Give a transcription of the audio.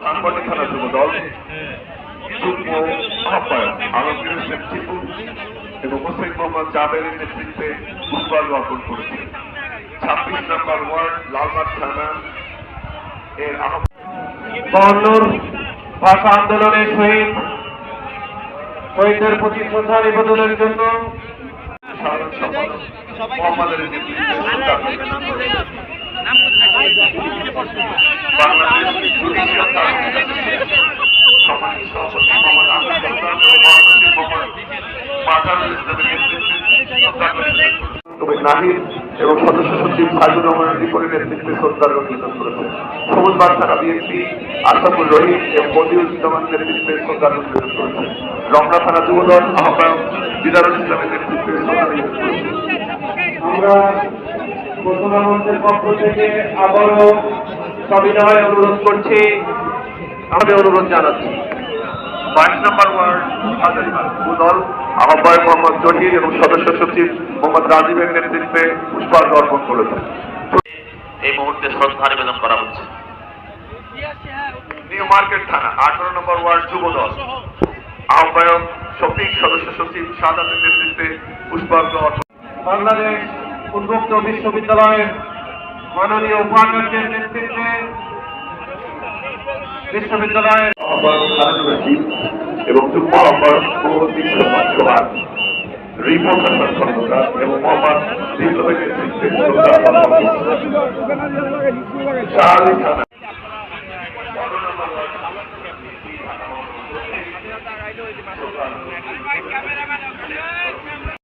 ধানবাটি থানা যুব দল যুগ্ম আহ্বায়ক আলমগীর হোসেন টিপু এবং হোসেন মোহাম্মদ জাবেরের নেতৃত্বে ফুটবল অর্পণ করেছে। ছাব্বিশ নম্বর ওয়ার্ড লালবাগ থানা এর আহ্বায়ক। ভাষা আন্দোলনের শহীদ শহীদদের প্রতি শ্রদ্ধা নিবেদনের জন্য সাধারণ সম্পাদক মোহাম্মদের নেতৃত্বে শ্রদ্ধা বাংলাদেশ জুডিশিয়াল সার্ভিস অ্যাসোসিয়েশন সম্মানিত সভাপতি মোহাম্মদ আব্দুল হাসান ও মহাসচিব মোহাম্মদ মাজারুল ইসলামের নেতৃত্বে শ্রদ্ধা নিবেদন করেছেন। তবে নাহিদ এবং সদস্য সচিব সাইদুর রহমানের রিপোর্টের নেতৃত্বে শ্রদ্ধার নিবেদন করেছে সবুজ বাদশাহ বিএনপি আশাফুল রহিম এবং মদিউল ইসলামের নেতৃত্বে শ্রদ্ধার নিবেদন করেছে রমনা থানা যুবদল আহ্বায়ক দিদারুল ইসলামের নেতৃত্বে শ্রদ্ধা আমরা ঘোষণা পক্ষ থেকে আবারও সবিনয় অনুরোধ করছি। আমি অনুরোধ জানাচ্ছি। বাইশ নম্বর ওয়ার্ড, হাজারিবাগ দল আহ্বায়ক মোহাম্মদ জহির এবং সদস্য সচিব মোহাম্মদ রাজীবের নেতৃত্বে পুষ্পার্ঘ অর্পণ করেছেন। এই মুহূর্তে শ্রদ্ধা নিবেদন করা হচ্ছে। নিউ মার্কেট থানা আঠারো নম্বর ওয়ার্ড যুব দল আহ্বায়ক শফিক সদস্য সচিব সাদাতের নেতৃত্বে পুষ্পার্ঘ অর্পণ। বাংলাদেশ উন্মুক্ত বিশ্ববিদ্যালয়ের মাননীয় উপাচার্যের নেতৃত্বে বিশ্ববিদ্যালয়ের এবং যুগ্ম আহ্বায়ক সোহান রিপোর্ট হাসান খন্দকার এবং মোহাম্মদ অর্পণ করেছেন। শাহালি থানা